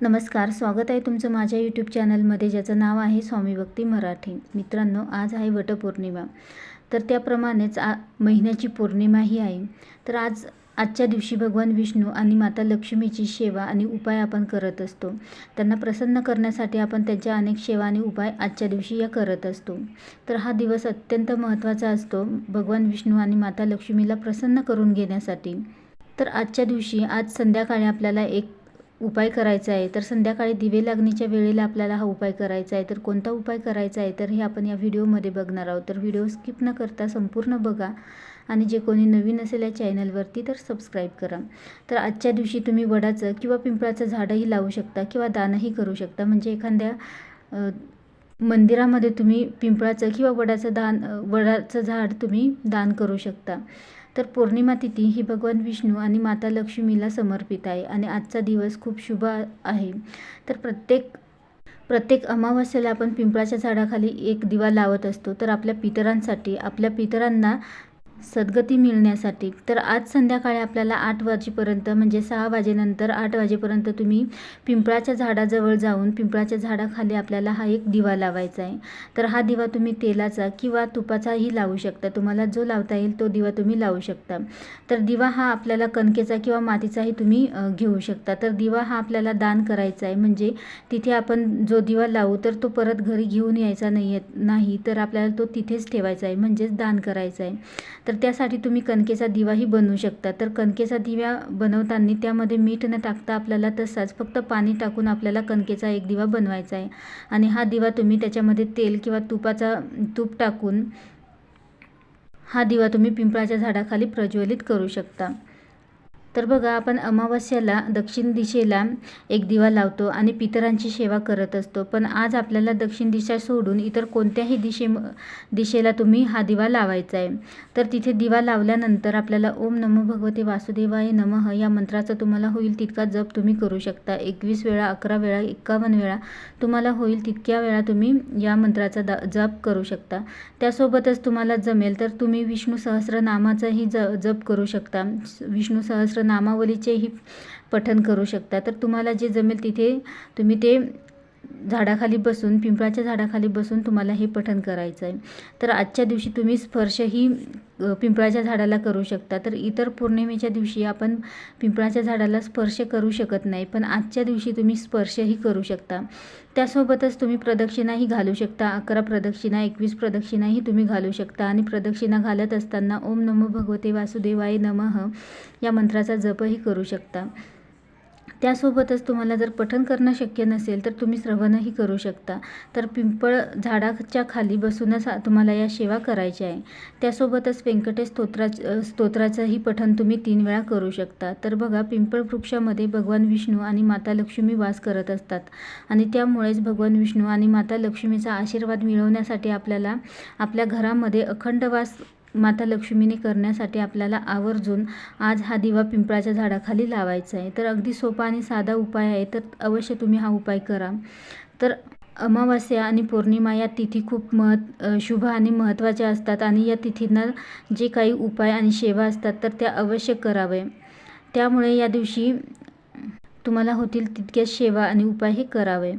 नमस्कार स्वागत आहे तुमचं माझ्या यूट्यूब चॅनलमध्ये ज्याचं नाव आहे स्वामी भक्ती मराठी. मित्रांनो आज आहे वटपौर्णिमा. तर त्याप्रमाणेच आ महिन्याची पौर्णिमाही आहे. तर आज आजच्या दिवशी भगवान विष्णू आणि माता लक्ष्मीची सेवा आणि उपाय आपण करत असतो. त्यांना प्रसन्न करण्यासाठी आपण त्यांच्या अनेक सेवा आणि उपाय आजच्या दिवशी या करत असतो. तर हा दिवस अत्यंत महत्त्वाचा असतो भगवान विष्णू आणि माता लक्ष्मीला प्रसन्न करून घेण्यासाठी. तर आजच्या दिवशी आज संध्याकाळी आपल्याला एक उपाय करायचा आहे तर संध्याकाळी दिवे लागणीच्या वेळेला आपल्याला हा उपाय करायचा आहे. तर कोणता उपाय करायचा आहे तर हे आपण या व्हिडिओमध्ये बघणार आहोत. तर व्हिडिओ स्किप न करता संपूर्ण बघा. आणि जे कोणी नवीन असेल या चॅनलवरती तर सबस्क्राईब करा. तर आजच्या दिवशी तुम्ही वडाचं किंवा पिंपळाचं झाडंही लावू शकता किंवा दानही करू शकता. म्हणजे एखाद्या मंदिरामध्ये तुम्ही पिंपळाचं किंवा वडाचं दान वडाचं झाड तुम्ही दान करू शकता. तर पौर्णिमा तिथी ही भगवान विष्णू आणि माता लक्ष्मीला समर्पित आहे आणि आजचा दिवस खूप शुभ आहे. तर प्रत्येक प्रत्येक अमावास्याला आपण पिंपळाच्या झाडाखाली एक दिवा लावत असतो. तर आपल्या पितरांसाठी आपल्या पितरांना सद्गती मिळण्यासाठी. तर आज संध्याकाळी आपल्याला आठ वाजेपर्यंत म्हणजे सहा वाजेनंतर आठ वाजेपर्यंत तुम्ही पिंपळाच्या झाडाजवळ जाऊन पिंपळाच्या झाडाखाली आपल्याला हा एक दिवा लावायचा आहे. तर हा दिवा तुम्ही तेलाचा किंवा तुपाचाही लावू शकता. तुम्हाला जो लावता येईल तो दिवा तुम्ही लावू शकता. तर दिवा हा आपल्याला कणकेचा किंवा मातीचाही तुम्ही घेऊ शकता. तर दिवा हा आपल्याला दान करायचा आहे. म्हणजे तिथे आपण जो दिवा लावू तर तो परत घरी घेऊन यायचा नाही नाही. तर आपल्याला तो तिथेच ठेवायचा आहे. म्हणजेच दान करायचा आहे. तर त्यासाठी तुम्ही कणकेचा दिवाही बनवू शकता. तर कणकेचा दिवा बनवताना त्यामध्ये मीठ न टाकता आपल्याला तसाच फक्त पाणी टाकून आपल्याला कणकेचा एक दिवा बनवायचा आहे. आणि हा दिवा तुम्ही त्याच्यामध्ये तेल किंवा तुपाचा तूप टाकून हा दिवा तुम्ही पिंपळाच्या झाडाखाली प्रज्वलित करू शकता. तर बघा आपण अमावस्याला दक्षिण दिशेला एक दिवा लावतो आणि पितरांची सेवा करत असतो. पण आज आपल्याला दक्षिण दिशा सोडून इतर कोणत्याही दिशे दिशेला तुम्ही हा दिवा लावायचा आहे तर तिथे दिवा लावल्यानंतर आपल्याला ओम नमो भगवते वासुदेवाय नमः या मंत्राचा तुम्हाला होईल तितका जप तुम्ही करू शकता. एकवीस वेळा अकरा वेळा एकावन्न वेळा तुम्हाला होईल तितक्या वेळा तुम्ही या मंत्राचा दा जप करू शकता. त्यासोबतच तुम्हाला जमेल तर तुम्ही विष्णू सहस्रनामाचाही ज जप करू शकता. विष्णू सहस्र नामावलीचेही पठन करू शकता. तर तुम्हाला जे जमेल तिथे तुम्ही ते झाडाखाली बसून पिंपळाच्या झाडाखाली बसून तुम्हाला हे पठन करायचं आहे तर आजच्या दिवशी तुम्ही स्पर्शही पिंपळाच्या झाडाला करू शकता. तर इतर पौर्णिमेच्या दिवशी आपण पिंपळाच्या झाडाला स्पर्श करू शकत नाही पण आजच्या दिवशी तुम्ही स्पर्शही करू शकता. त्यासोबतच तुम्ही प्रदक्षिणाही घालू शकता. अकरा प्रदक्षिणा एकवीस प्रदक्षिणाही तुम्ही घालू शकता. आणि प्रदक्षिणा घालत असताना ओम नमो भगवते वासुदेवाय नमः या मंत्राचा जपही करू शकता. त्यासोबतच तुम्हाला जर पठण करणं शक्य नसेल तर तुम्ही श्रवणही करू शकता. तर पिंपळ झाडाच्या खाली बसूनच तुम्हाला या सेवा करायच्या आहे. त्यासोबतच व्यंकटेश स्तोत्रा स्तोत्राचंही पठण तुम्ही तीन वेळा करू शकता. तर बघा पिंपळ वृक्षामध्ये भगवान विष्णू आणि माता लक्ष्मी वास करत असतात. आणि त्यामुळेच भगवान विष्णू आणि माता लक्ष्मीचा आशीर्वाद मिळवण्यासाठी आपल्याला आपल्या घरामध्ये अखंड वास माता लक्ष्मीने करण्यासाठी आपल्याला आवर्जून आज हा दिवा पिंपळाच्या झाडाखाली लावायचा आहे. तर अगदी सोपा आणि साधा उपाय आहे तर अवश्य तुम्ही हा उपाय करा. तर अमावास्या आणि पौर्णिमा या तिथी खूप महत् शुभ आणि महत्त्वाच्या असतात आणि या तिथींना जे काही उपाय आणि सेवा असतात तर त्या अवश्य करावे. त्यामुळे या दिवशी तुम्हाला होतील तितक्याच सेवा आणि उपाय हे करावे.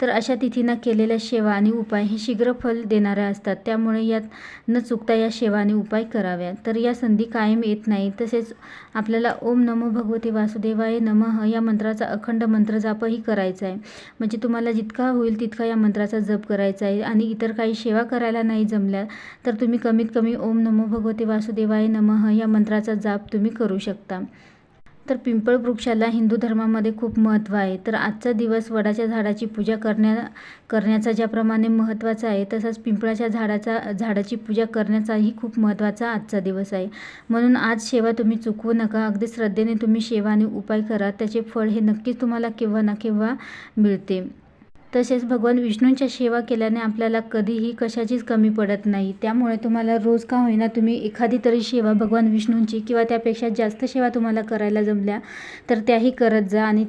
तर अशा तिथींना केलेल्या सेवा आणि उपाय हे शीघ्र फल देणाऱ्या असतात. त्यामुळे यात न चुकता या सेवा आणि उपाय कराव्या तर या संधी कायम येत नाही तसेच आपल्याला ओम नमो भगवते वासुदेवाय नमः या मंत्राचा अखंड मंत्र जापही करायचा आहे. म्हणजे तुम्हाला जितका होईल तितका या मंत्राचा जप करायचा आहे. आणि इतर काही सेवा करायला नाही जमल्या तर तुम्ही कमीत कमी ओम नमो भगवते वासुदेवाय नमः या मंत्राचा जाप तुम्ही करू शकता. तर पिंपळ वृक्षाला हिंदू धर्मामध्ये खूप महत्त्व आहे. तर आजचा दिवस वडाच्या झाडाची पूजा करण्या करण्याचा ज्याप्रमाणे महत्त्वाचा आहे तसंच पिंपळाच्या झाडाचा झाडाची पूजा करण्याचाही खूप महत्त्वाचा आजचा दिवस आहे. म्हणून आज सेवा तुम्ही चुकवू नका. अगदी श्रद्धेने तुम्ही सेवा आणि उपाय करा. त्याचे फळ हे नक्कीच तुम्हाला केव्हा ना केव्हा मिळते. तसेच भगवान विष्णूंच्या सेवा केल्याने आपल्याला कधीही कशाचीच कमी पडत नाही. त्यामुळे तुम्हाला रोज का होईना तुम्ही एखादी तरी सेवा भगवान विष्णूंची किंवा त्यापेक्षा जास्त सेवा तुम्हाला करायला जमल्या तर त्याही करत जा. आणि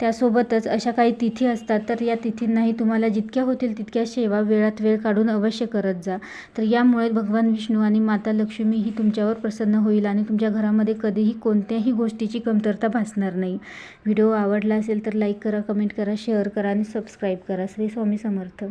त्यासोबतच अशा काही तिथी असतात तर या तिथींनाही तुम्हाला जितक्या होतील तितक्या सेवा वेळात वेळ काढून अवश्य करत जा. तर यामुळे भगवान विष्णू आणि माता लक्ष्मी ही तुमच्यावर प्रसन्न होईल आणि तुमच्या घरामध्ये कधीही कोणत्याही गोष्टीची कमतरता भासणार नाही. व्हिडिओ आवडला असेल तर लाईक करा कमेंट करा शेअर करा आणि सबस्क्राईब करा श्री स्वामी समर्थ.